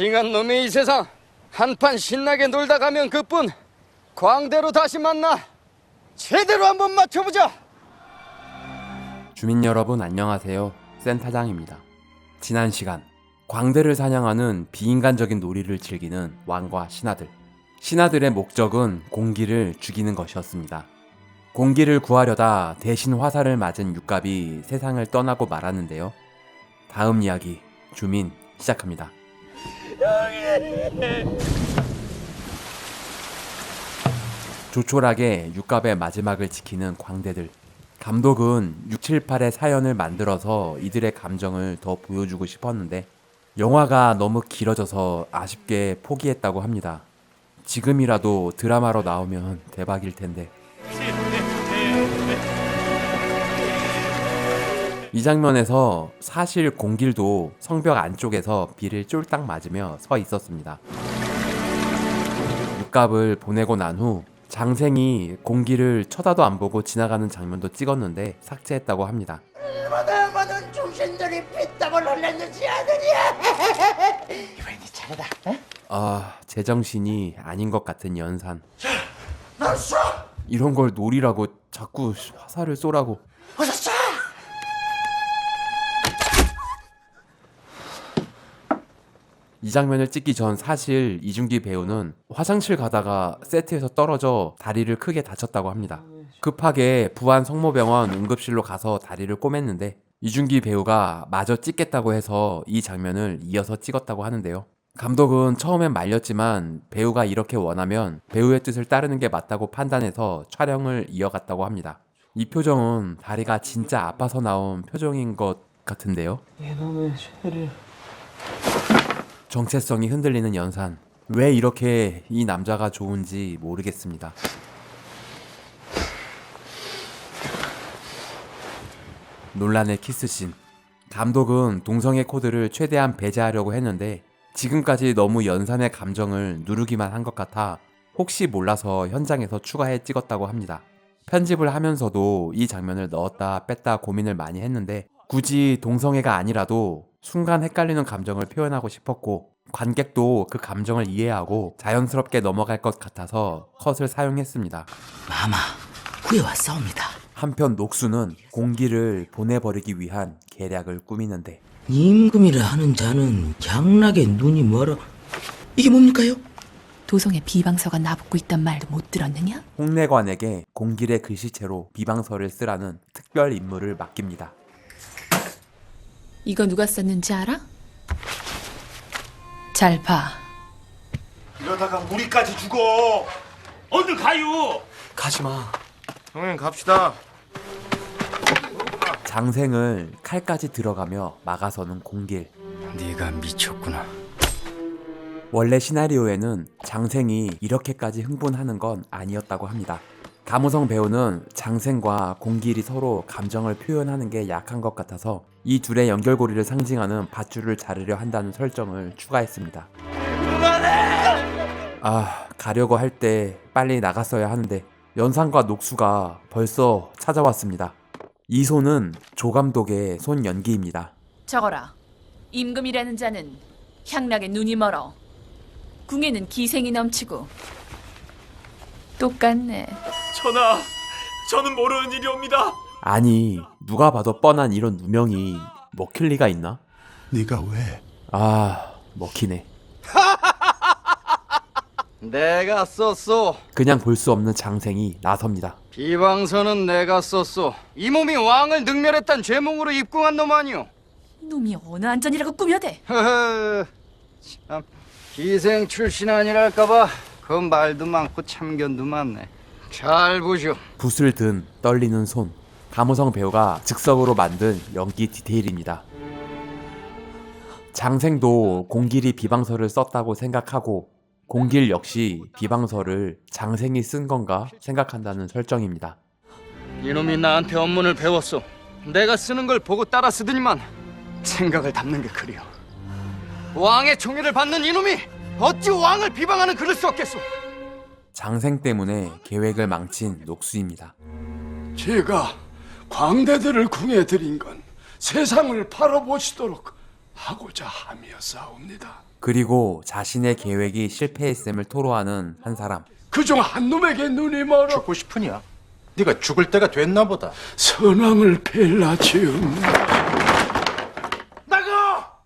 싱한 놈의 이 세상 한판 신나게 놀다 가면 그뿐 광대로 다시 만나 제대로 한번 맞춰보자 주민 여러분 안녕하세요. 센타장입니다. 지난 시간 광대를 사냥하는 비인간적인 놀이를 즐기는 왕과 신하들. 신하들의 목적은 공기를 죽이는 것이었습니다. 공기를 구하려다 대신 화살을 맞은 육갑이 세상을 떠나고 말았는데요. 다음 이야기 주민 시작합니다. 조촐하게 육갑의 마지막을 지키는 광대들. 감독은 678의 사연을 만들어서 이들의 감정을 더 보여주고 싶었는데 영화가 너무 길어져서 아쉽게 포기했다고 합니다. 지금이라도 드라마로 나오면 대박일 텐데. 이 장면에서 사실 공길도 성벽 안쪽에서 비를 쫄딱 맞으며 서 있었습니다. 육갑을 보내고 난 후 장생이 공기를 쳐다도 안 보고 지나가는 장면도 찍었는데 삭제했다고 합니다. 많은 중신들이 피땀을 흘렸는지 아느냐 이번엔 네 차례다 어? 아, 제정신이 아닌 것 같은 연산. 너 쏴! 이런 걸 놀이라고 자꾸 화살을 쏘라고. 어서 쏴! 이 장면을 찍기 전 사실 이준기 배우는 화장실 가다가 세트에서 떨어져 다리를 크게 다쳤다고 합니다. 급하게 부안 성모병원 응급실로 가서 다리를 꼬맸는데 이준기 배우가 마저 찍겠다고 해서 이 장면을 이어서 찍었다고 하는데요. 감독은 처음엔 말렸지만 배우가 이렇게 원하면 배우의 뜻을 따르는 게 맞다고 판단해서 촬영을 이어갔다고 합니다. 이 표정은 다리가 진짜 아파서 나온 표정인 것 같은데요. 이놈의 죄를 정체성이 흔들리는 연산. 왜 이렇게 이 남자가 좋은지 모르겠습니다. 논란의 키스씬. 감독은 동성애 코드를 최대한 배제하려고 했는데 지금까지 너무 연산의 감정을 누르기만 한 것 같아 혹시 몰라서 현장에서 추가해 찍었다고 합니다. 편집을 하면서도 이 장면을 넣었다 뺐다 고민을 많이 했는데 굳이 동성애가 아니라도 순간 헷갈리는 감정을 표현하고 싶었고 관객도 그 감정을 이해하고 자연스럽게 넘어갈 것 같아서 컷을 사용했습니다. 마마 구해왔사옵니다 한편 녹수는 공기를 보내버리기 위한 계략을 꾸미는데 임금이라 하는 자는 향락에 눈이 멀어 이게 뭡니까요? 도성에 비방서가 나붙고 있단 말도 못 들었느냐? 홍내관에게 공길의 글씨체로 비방서를 쓰라는 특별 임무를 맡깁니다. 이거 누가 썼는지 알아? 잘 봐. 이러다가 우리까지 죽어. 어딜 가요? 가지마 형님 갑시다. 장생을 칼까지 들어가며 막아서는 공길. 네가 미쳤구나 원래 시나리오에는 장생이 이렇게까지 흥분하는 건 아니었다고 합니다. 감우성 배우는 장생과 공길이 서로 감정을 표현하는 게 약한 것 같아서 이 둘의 연결고리를 상징하는 밧줄을 자르려 한다는 설정을 추가했습니다. 아, 가려고 할 때 빨리 나갔어야 하는데 연상과 녹수가 벌써 찾아왔습니다. 이 손은 조 감독의 손 연기입니다. 적어라. 임금이라는 자는 향락에 눈이 멀어. 궁에는 기생이 넘치고. 똑같네. 전하, 저는 모르는 일이옵니다. 아니, 누가 봐도 뻔한 이런 누명이 먹힐 리가 있나? 네가 왜? 아, 먹히네. 내가 썼소 그냥 볼 수 없는 장생이 나섭니다. 비방서는 내가 썼소 이 몸이 왕을 능멸했단 죄몽으로 입궁한 놈 아니오 놈이 어느 안전이라고 꾸며대. 참 기생 출신 아니랄까봐 그 말도 많고 참견도 많네 잘 보쇼 붓을 든 떨리는 손. 감우성 배우가 즉석으로 만든 연기 디테일입니다. 장생도 공길이 비방서를 썼다고 생각하고 공길 역시 비방서를 장생이 쓴 건가 생각한다는 설정입니다. 이놈이 나한테 업문을 배웠소 내가 쓰는 걸 보고 따라 쓰더니만 생각을 담는 게 그리워 왕의 총애를 받는 이놈이 어찌 왕을 비방하는 글을 썼겠소 장생 때문에 계획을 망친 녹수입니다. 제가 광대들을 궁해 드린 건 세상을 팔아보시도록 하고자 함이었사옵니다. 그리고 자신의 계획이 실패했음을 토로하는 한 사람. 그중 한 놈에게 눈이 멀어 죽고 싶으냐? 네가 죽을 때가 됐나 보다. 선왕을 벨라 지음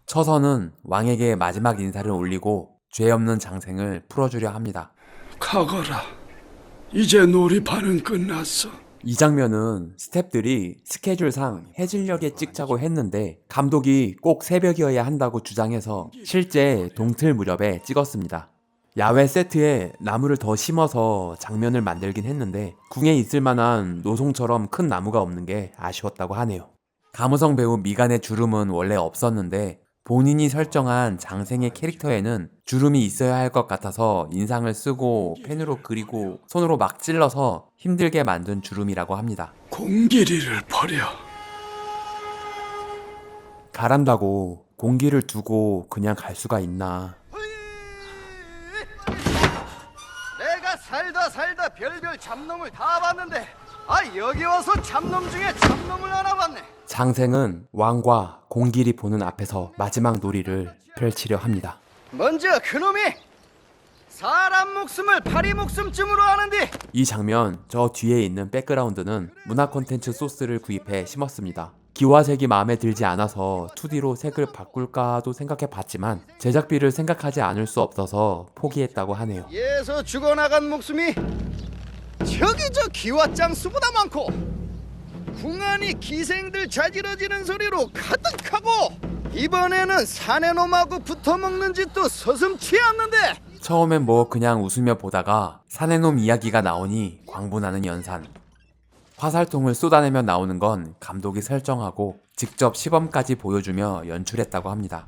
처선은 왕에게 마지막 인사를 올리고 죄 없는 장생을 풀어주려 합니다. 가거라 이제 놀이판은 끝났어 이 장면은 스탭들이 스케줄상 해질녘에 찍자고 했는데 감독이 꼭 새벽이어야 한다고 주장해서 실제 동틀 무렵에 찍었습니다. 야외 세트에 나무를 더 심어서 장면을 만들긴 했는데 궁에 있을 만한 노송처럼 큰 나무가 없는 게 아쉬웠다고 하네요. 감우성 배우 미간의 주름은 원래 없었는데 본인이 설정한 장생의 캐릭터에는 주름이 있어야 할 것 같아서 인상을 쓰고 펜으로 그리고 손으로 막 찔러서 힘들게 만든 주름이라고 합니다. 공길이를 버려 가란다고 공기를 두고 그냥 갈 수가 있나. 내가 살다 살다 별별 잡놈을 다 봤는데 아 여기 와서 잡놈 중에 잡놈을 하나 봤네 장생은 왕과 공길이 보는 앞에서 마지막 놀이를 펼치려 합니다. 먼저 그놈이 사람 목숨을 파리 목숨쯤으로 하는데 이 장면 저 뒤에 있는 백그라운드는 문화 콘텐츠 소스를 구입해 심었습니다. 기와색이 마음에 들지 않아서 2D로 색을 바꿀까도 생각해 봤지만 제작비를 생각하지 않을 수 없어서 포기했다고 하네요. 예서 죽어나간 목숨이 저기 저 기왓장수보다 많고 궁안이 기생들 자지러지는 소리로 가득하고 이번에는 사내놈하고 붙어먹는 짓도 서슴치 않는데 처음엔 뭐 그냥 웃으며 보다가 사내놈 이야기가 나오니 광분하는 연산. 화살통을 쏟아내며 나오는 건 감독이 설정하고 직접 시범까지 보여주며 연출했다고 합니다.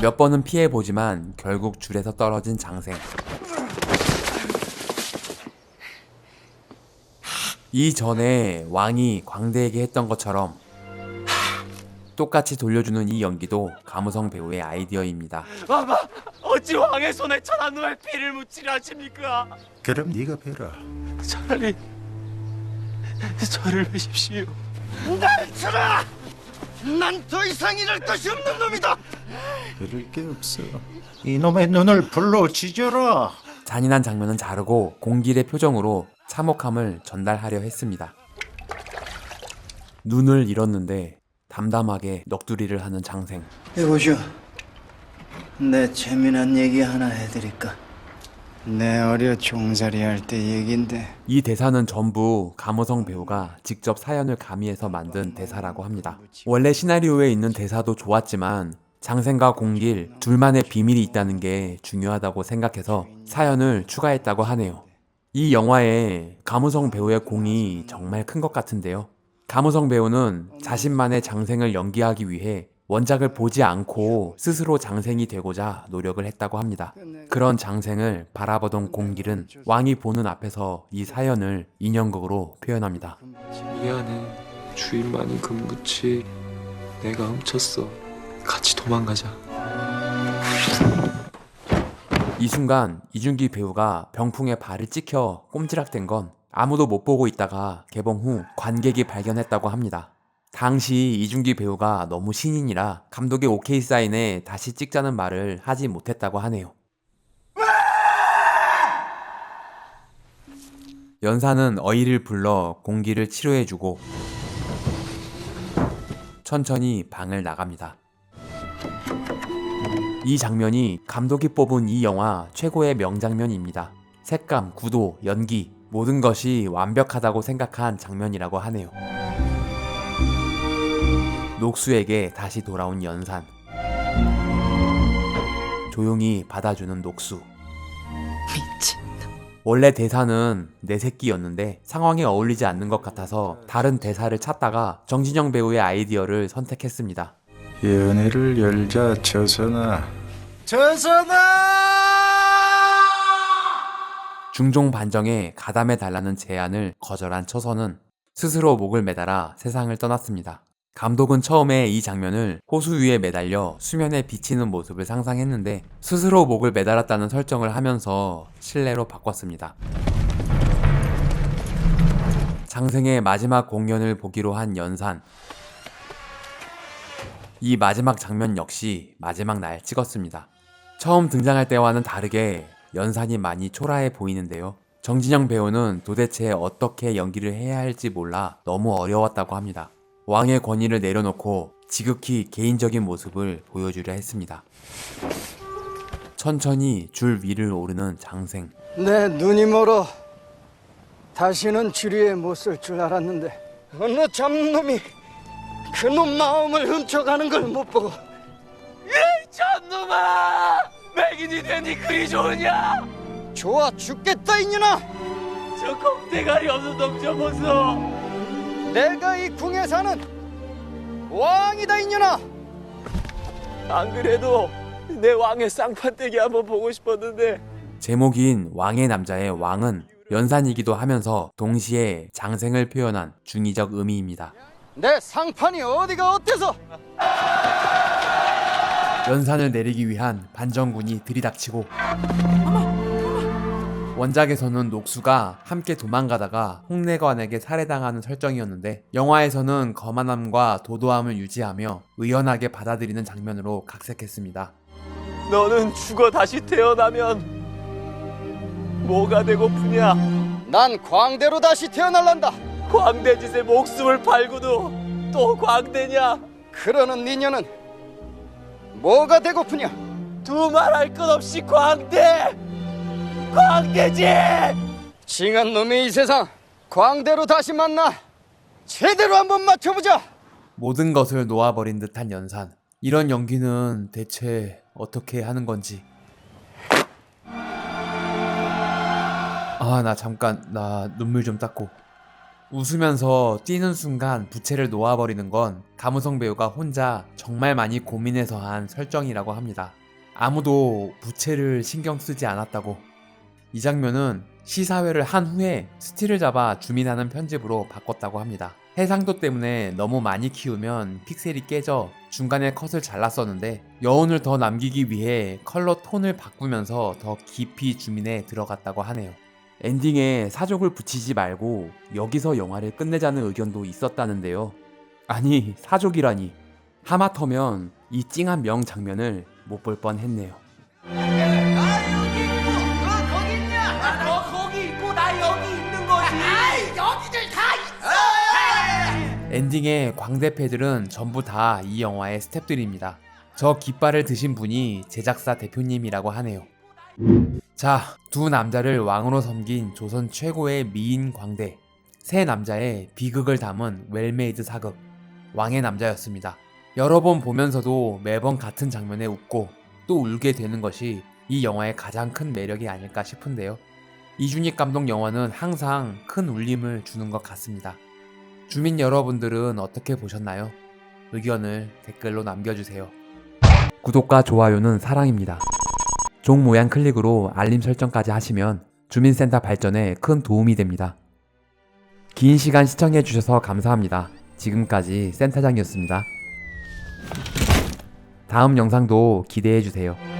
몇 번은 피해보지만 결국 줄에서 떨어진 장생. 이전에 왕이 광대에게 했던 것처럼 똑같이 돌려주는 이 연기도 감우성 배우의 아이디어입니다. 마마, 어찌 왕의 손에 천한 놈의 피를 묻히려 하십니까? 그럼 네가 베라. 차라리 저를 베십시오. 날 쳐라! 난 더 이상 이럴 것이 없는 놈이다! 그럴 게 없어. 이놈의 눈을 불로 지져라. 잔인한 장면은 자르고 공길의 표정으로 참혹함을 전달하려 했습니다. 눈을 잃었는데 담담하게 넋두리를 하는 장생. 여보시오, 내 재미난 얘기 하나 해드릴까? 내 어려 종살이 할 때 얘긴데 이 대사는 전부 감호성 배우가 직접 사연을 가미해서 만든 대사라고 합니다. 원래 시나리오에 있는 대사도 좋았지만 장생과 공길 둘만의 비밀이 있다는 게 중요하다고 생각해서 사연을 추가했다고 하네요. 이 영화에 감우성 배우의 공이 정말 큰 것 같은데요. 감우성 배우는 자신만의 장생을 연기하기 위해 원작을 보지 않고 스스로 장생이 되고자 노력을 했다고 합니다. 그런 장생을 바라보던 공길은 왕이 보는 앞에서 이 사연을 인형극으로 표현합니다. 미안해. 주인만이 금붙이 내가 훔쳤어. 같이 도망가자. 이 순간 이준기 배우가 병풍에 발을 찍혀 꼼지락된 건 아무도 못 보고 있다가 개봉 후 관객이 발견했다고 합니다. 당시 이준기 배우가 너무 신인이라 감독의 오케이 사인에 다시 찍자는 말을 하지 못했다고 하네요. 연사는 어이를 불러 공기를 치료해주고 천천히 방을 나갑니다. 이 장면이 감독이 뽑은 이 영화 최고의 명장면입니다. 색감, 구도, 연기 모든 것이 완벽하다고 생각한 장면이라고 하네요. 녹수에게 다시 돌아온 연산. 조용히 받아주는 녹수. 미친. 원래 대사는 내 새끼였는데 상황에 어울리지 않는 것 같아서 다른 대사를 찾다가 정진영 배우의 아이디어를 선택했습니다. 연애를 열자 저선아. 중종 반정에 가담해 달라는 제안을 거절한 처선은 스스로 목을 매달아 세상을 떠났습니다. 감독은 처음에 이 장면을 호수 위에 매달려 수면에 비치는 모습을 상상했는데 스스로 목을 매달았다는 설정을 하면서 실내로 바꿨습니다. 장생의 마지막 공연을 보기로 한 연산. 이 마지막 장면 역시 마지막 날 찍었습니다. 처음 등장할 때와는 다르게 연산이 많이 초라해 보이는데요. 정진영 배우는 도대체 어떻게 연기를 해야 할지 몰라 너무 어려웠다고 합니다. 왕의 권위를 내려놓고 지극히 개인적인 모습을 보여주려 했습니다. 천천히 줄 위를 오르는 장생. 내 눈이 멀어 다시는 주리에 못 쓸 줄 알았는데 어느 잡놈이 그놈 마음을 훔쳐가는 걸 못 보고 참놈아! 맥인이 되니 그리 좋으냐? 좋아 죽겠다 이년아 저 kom대가리 없는 놈 접어서 내가 이 궁에 사는 왕이다 이년아! 안 그래도 내 왕의 쌍판대기 한번 보고 싶었는데. 제목인 왕의 남자의 왕은 연산이기도 하면서 동시에 장생을 표현한 중의적 의미입니다. 내 상판이 어디가 어때서? 연산을 내리기 위한 반정군이 들이닥치고 원작에서는 녹수가 함께 도망가다가 홍내관에게 살해당하는 설정이었는데 영화에서는 거만함과 도도함을 유지하며 의연하게 받아들이는 장면으로 각색했습니다. 너는 죽어 다시 태어나면 뭐가 되고프냐? 난 광대로 다시 태어날란다 광대짓에 목숨을 팔고도 또 광대냐? 그러는 니녀는 뭐가 되고프냐 두 말 할 것 없이 광대! 광대지! 징한 놈이 이 세상 광대로 다시 만나 제대로 한번 맞춰보자 모든 것을 놓아버린 듯한 연산. 이런 연기는 대체 어떻게 하는 건지. 아, 나 잠깐, 나 눈물 좀 닦고. 웃으면서 뛰는 순간 부채를 놓아버리는 건 감우성 배우가 혼자 정말 많이 고민해서 한 설정이라고 합니다. 아무도 부채를 신경 쓰지 않았다고. 이 장면은 시사회를 한 후에 스틸을 잡아 주민하는 편집으로 바꿨다고 합니다. 해상도 때문에 너무 많이 키우면 픽셀이 깨져 중간에 컷을 잘랐었는데 여운을 더 남기기 위해 컬러 톤을 바꾸면서 더 깊이 주민에 들어갔다고 하네요. 엔딩에 사족을 붙이지 말고 여기서 영화를 끝내자는 의견도 있었다는데요. 아니, 사족이라니. 하마터면 이 찡한 명 장면을 못 볼 뻔 했네요. 엔딩의 광대패들은 전부 다 이 영화의 스탭들입니다. 저 깃발을 드신 분이 제작사 대표님이라고 하네요. 자, 두 남자를 왕으로 섬긴 조선 최고의 미인 광대. 세 남자의 비극을 담은 웰메이드 사극. 왕의 남자였습니다. 여러 번 보면서도 매번 같은 장면에 웃고 또 울게 되는 것이 이 영화의 가장 큰 매력이 아닐까 싶은데요. 이준익 감독 영화는 항상 큰 울림을 주는 것 같습니다. 주민 여러분들은 어떻게 보셨나요? 의견을 댓글로 남겨주세요. 구독과 좋아요는 사랑입니다. 종 모양 클릭으로 알림 설정까지 하시면 주민센터 발전에 큰 도움이 됩니다. 긴 시간 시청해주셔서 감사합니다. 지금까지 센터장이었습니다. 다음 영상도 기대해주세요.